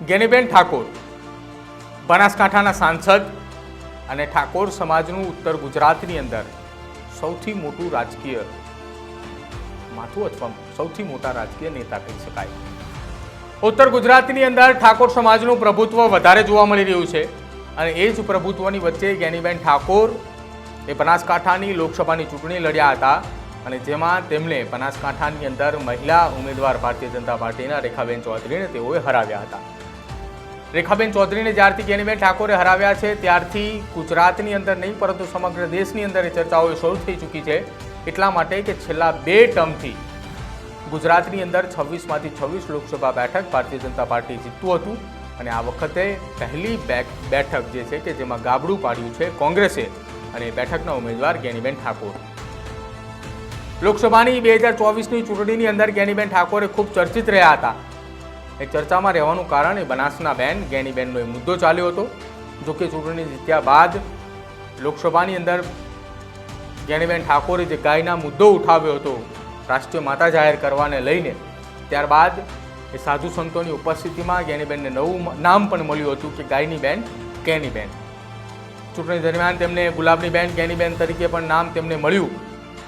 ગેનીબેન ઠાકોર, બનાસકાંઠાના સાંસદ અને ઠાકોર સમાજનું ઉત્તર ગુજરાતની અંદર સૌથી મોટું રાજકીય માથું અથવા સૌથી મોટા રાજકીય નેતા કહી શકાય. ઉત્તર ગુજરાતની અંદર ઠાકોર સમાજનું પ્રભુત્વ વધારે જોવા મળી રહ્યું છે અને એ જ પ્રભુત્વની વચ્ચે જ્ઞાનીબેન ઠાકોર એ બનાસકાંઠાની લોકસભાની ચૂંટણી લડ્યા હતા અને જેમાં તેમણે બનાસકાંઠાની અંદર મહિલા ઉમેદવાર ભારતીય જનતા પાર્ટીના રેખાબેન ચૌધરીને તેઓએ હરાવ્યા હતા. રેખાબેન ચૌધરીને જ્યારથી ગેનીબેન ઠાકોરે હરાવ્યા છે, ત્યારથી ગુજરાતની અંદર નહીં, પરંતુ સમગ્ર દેશની અંદર એ ચર્ચાઓ શરૂ થઈ ચૂકી છે. એટલા માટે કે છેલ્લા બે ટર્મથી ગુજરાતની અંદર છવ્વીસમાંથી છવ્વીસ લોકસભા બેઠક ભારતીય જનતા પાર્ટી જીતતું હતું. અને આ વખતે પહેલી બેઠક જે છે કે જેમાં ગાબડું પાડ્યું છે કોંગ્રેસે. અને બેઠકના ઉમેદવાર જ્ઞાનીબેન ઠાકોર. લોકસભાની બે હજાર ચોવીસની ચૂંટણીની અંદર ગેનીબેન ઠાકોરે ખૂબ ચર્ચિત રહ્યા હતા. એ ચર્ચામાં રહેવાનું કારણ એ બનાસના બેન ગેનીબેનનો એ મુદ્દો ચાલ્યો હતો, જો કે ચૂંટણી જીત્યા બાદ લોકસભાની અંદર ગેનીબેન ઠાકોરે જે ગાયના મુદ્દો ઉઠાવ્યો હતો, રાષ્ટ્રીય માતા જાહેર કરવાને લઈને, ત્યારબાદ એ સાધુ સંતોની ઉપસ્થિતિમાં ગેનીબેનને નવું નામ પણ મળ્યું હતું કે ગાયની બેન કેનીબેન. ચૂંટણી દરમિયાન તેમને ગુલાબની બેન ગેનીબેન તરીકે પણ નામ તેમને મળ્યું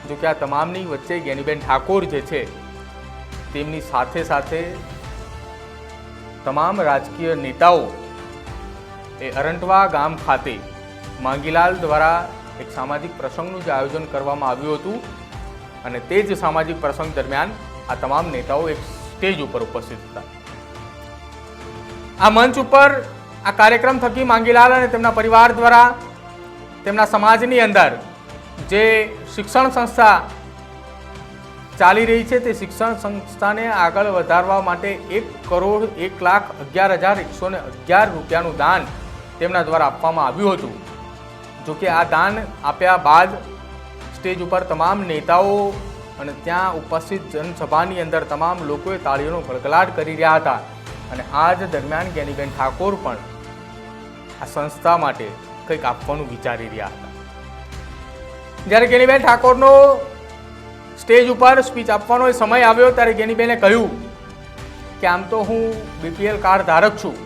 જો કે આ તમામની વચ્ચે ગેનીબેન ઠાકોર જે છે, તેમની સાથે સાથે તમામ રાજકીય નેતાઓ એ અરંટવા ગામ ખાતે માંગીલાલ દ્વારા એક સામાજિક પ્રસંગનું જે આયોજન કરવામાં આવ્યું હતું અને તે જ સામાજિક પ્રસંગ દરમિયાન આ તમામ નેતાઓ એક સ્ટેજ ઉપર ઉપસ્થિત હતા. આ મંચ ઉપર આ કાર્યક્રમ થકી માંગીલાલ અને તેમના પરિવાર દ્વારા તેમના સમાજની અંદર જે શિક્ષણ સંસ્થા ચાલી રહી છે તે શિક્ષણ સંસ્થાને આગળ વધારવા માટે એક કરોડ એક લાખ અગિયાર હજાર એકસો ને અગિયાર રૂપિયાનું દાન તેમના દ્વારા આપવામાં આવ્યું હતું. જોકે આ દાન આપ્યા બાદ સ્ટેજ ઉપર તમામ નેતાઓ અને ત્યાં ઉપસ્થિત જનસભાની અંદર તમામ લોકોએ તાળીઓનો ગળગલાટ કરી રહ્યા હતા અને આ જ દરમિયાન જ્ઞાનીબેન ઠાકોર પણ આ સંસ્થા માટે કંઈક આપવાનું વિચારી રહ્યા હતા. જ્યારે જ્ઞાનીબેન ઠાકોરનો સ્ટેજ ઉપર સ્પીચ આપવાનો સમય આવ્યો ત્યારે ગેનીબેને કહ્યું કે આમ તો હું બીપીએલ કાર્ડ ધારક છું.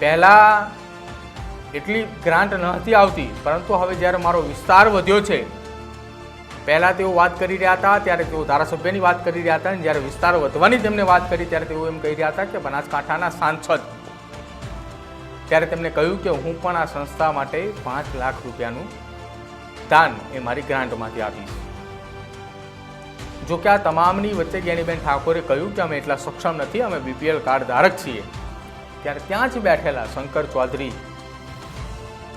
પહેલાં એટલી ગ્રાન્ટ નહોતી આવતી, પરંતુ હવે જ્યારે મારો વિસ્તાર વધ્યો છે, પહેલાં તેઓ વાત કરી રહ્યા હતા, ત્યારે તેઓ ધારાસભ્યની વાત કરી રહ્યા હતા, અને જ્યારે વિસ્તાર વધવાની તેમને વાત કરી, ત્યારે તેઓ એમ કહી રહ્યા હતા કે બનાસકાંઠાના સાંસદ. ત્યારે તેમણે કહ્યું કે હું પણ આ સંસ્થા માટે પાંચ લાખ રૂપિયાનું દાન એ મારી ગ્રાન્ટમાંથી આપીશ. જો કે આ તમામની વચ્ચે જ્ઞાનીબેન ઠાકોરે કહ્યું કે અમે એટલા સક્ષમ નથી, અમે બીપીએલ કાર્ડ ધારક છીએ. ત્યારે ત્યાં જ બેઠેલા શંકર ચૌધરી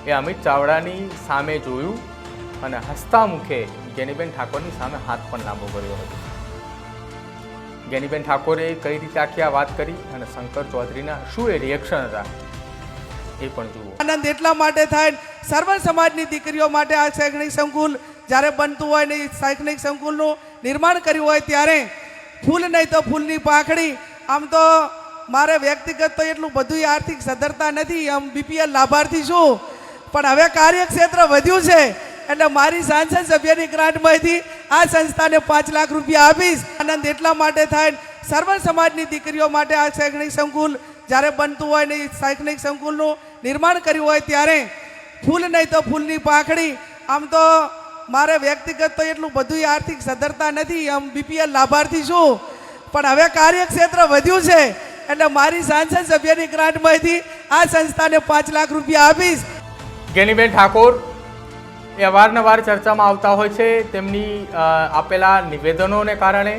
એ અમિત ચાવડાની સામે જોયું અને હસતા મુખે જ્ઞાનીબેન ઠાકોરની સામે હાથ પણ લાંબો કર્યો હતો. જ્ઞાનીબેન ઠાકોરે કઈ રીતે આખી આ વાત કરી અને શંકર ચૌધરીના શું એ રિએક્શન હતા એ પણ જુઓ. આનંદ એટલા માટે થાય સર્વ સમાજની દીકરીઓ માટે આ શૈક્ષણિક સંકુલ જ્યારે બનતું હોય ને શૈક્ષણિક સંકુલનું નિર્માણ કર્યું હોય ત્યારે ફૂલ નહીં તો ફૂલની પાંખડી. આમ તો મારે વ્યક્તિગત તો એટલું બધું આર્થિક સદ્ધરતા નથી, આમ બીપીએલ લાભાર્થી છું. પણ હવે કાર્યક્ષેત્ર વધ્યું છે, એટલે મારી સાંસદ સભ્યની ગ્રાન્ટમાંથી આ સંસ્થાને પાંચ લાખ રૂપિયા આપીશ. આનંદ એટલા માટે થાય, સર્વ સમાજની દીકરીઓ માટે આ શૈક્ષણિક સંકુલ જ્યારે બનતું હોય ને શૈક્ષણિક સંકુલનું નિર્માણ કર્યું હોય ત્યારે ફૂલ નહીં તો ફૂલની પાંખડી. આમ તો મારે વ્યક્તિગત તો એટલું બધું આર્થિક સદ્ધરતા નથી આમ બીપીએલ લાભાર્થી છું. પણ હવે કાર્યક્ષેત્ર વધ્યું છે, એટલે મારી સાંસદ સભ્યની ગ્રાન્ટમાંથી આ સંસ્થાને પાંચ લાખ રૂપિયા આપીશ. જ્ઞાનીબેન ઠાકોર, એ અવારનવાર ચર્ચામાં આવતા હોય છે, તેમની આપેલા નિવેદનોને કારણે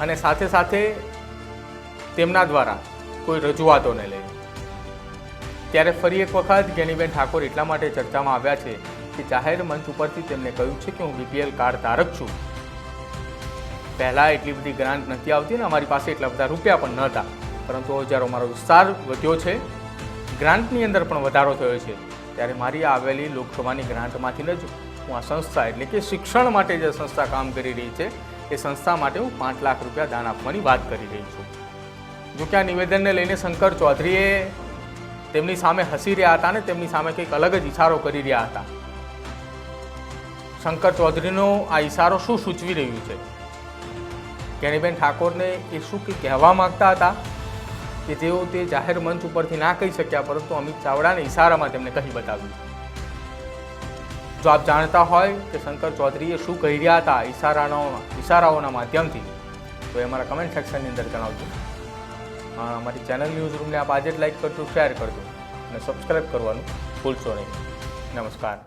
અને સાથે સાથે તેમના દ્વારા કોઈ રજૂઆતોને લઈને. ત્યારે ફરી એક વખત જ્ઞાનીબેન ઠાકોર એટલા માટે ચર્ચામાં આવ્યા છે કે જાહેર મંચ ઉપરથી તેમને કહ્યું છે કે હું બીપીએલ કાર્ડ ધારક છું. પહેલાં એટલી બધી ગ્રાન્ટ નથી આવતી ને અમારી પાસે એટલા બધા રૂપિયા પણ નહોતા. પરંતુ હવે જ્યારે અમારો વિસ્તાર વધ્યો છે ગ્રાન્ટની અંદર પણ વધારો થયો છે, ત્યારે મારી આવેલી લોકસભાની ગ્રાન્ટમાંથી જ હું આ સંસ્થા એટલે કે શિક્ષણ માટે જે સંસ્થા કામ કરી રહી છે, એ સંસ્થા માટે હું પાંચ લાખ રૂપિયા દાન આપવાની વાત કરી રહી છું. જો કે આ નિવેદનને લઈને શંકર ચૌધરીએ તેમની સામે હસી રહ્યા હતા અને તેમની સામે કંઈક અલગ જ ઇશારો કરી રહ્યા હતા. શંકર ચૌધરીનો આ ઇશારો શું સૂચવી રહ્યું છે? કેનીબેન ઠાકોરને એ શું કંઈ કહેવા માંગતા હતા? કે જેઓ તે જાહેર મંચ ઉપરથી ના કહી શક્યા, પરંતુ અમિત ચાવડાને ઇશારામાં તેમને કહી બતાવ્યું. જો આપ જાણતા હોય કે શંકર ચૌધરીએ શું કહી રહ્યા હતા ઇશારાનો ઇશારાઓના માધ્યમથી, તો એ અમારા કમેન્ટ સેક્શનની અંદર જણાવજો. અમારી ચેનલ ન્યૂઝ રૂમને આપ આજે જ લાઈક કરજો, શેર કરજો અને સબસ્ક્રાઈબ કરવાનું ભૂલશો નહીં. નમસ્કાર.